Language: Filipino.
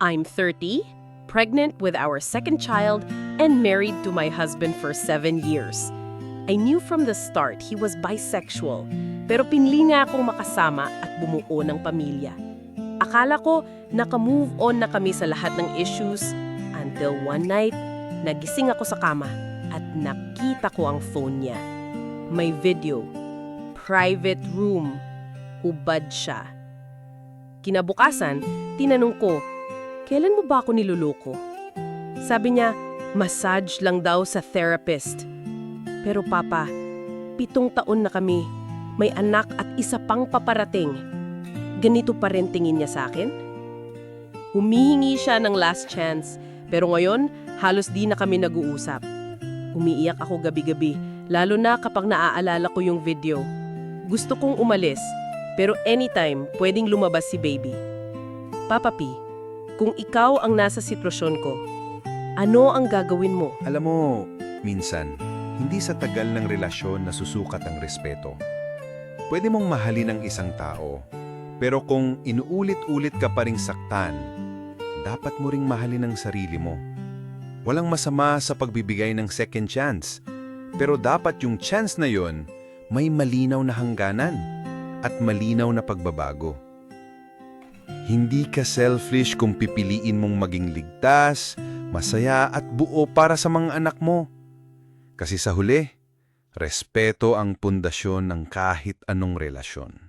I'm 30, pregnant with our second child, and married to my husband for seven years. I knew from the start he was bisexual, pero pinili niya akong makasama at bumuo ng pamilya. Akala ko naka-move on na kami sa lahat ng issues until one night, nagising ako sa kama at nakita ko ang phone niya. May video. Private room. Hubad siya. Kinabukasan, tinanong ko, kailan mo ba ako niluloko? Sabi niya, massage lang daw sa therapist. Pero papa, pitong taon na kami. May anak at isa pang paparating. Ganito pa rin tingin niya sa akin? Humihingi siya ng last chance, pero ngayon, halos di na kami nag-uusap. Umiiyak ako gabi-gabi, lalo na kapag naaalala ko yung video. Gusto kong umalis, pero anytime pwedeng lumabas si baby. Papa P, kung ikaw ang nasa sitwasyon ko, ano ang gagawin mo? Alam mo, minsan, hindi sa tagal ng relasyon nasusukat ang respeto. Pwede mong mahalin ang isang tao, pero kung inuulit-ulit ka pa ring saktan, dapat mo ring mahalin ang sarili mo. Walang masama sa pagbibigay ng second chance, pero dapat yung chance na yon may malinaw na hangganan at malinaw na pagbabago. Hindi ka selfish kung pipiliin mong maging ligtas, masaya at buo para sa mga anak mo. Kasi sa huli, respeto ang pundasyon ng kahit anong relasyon.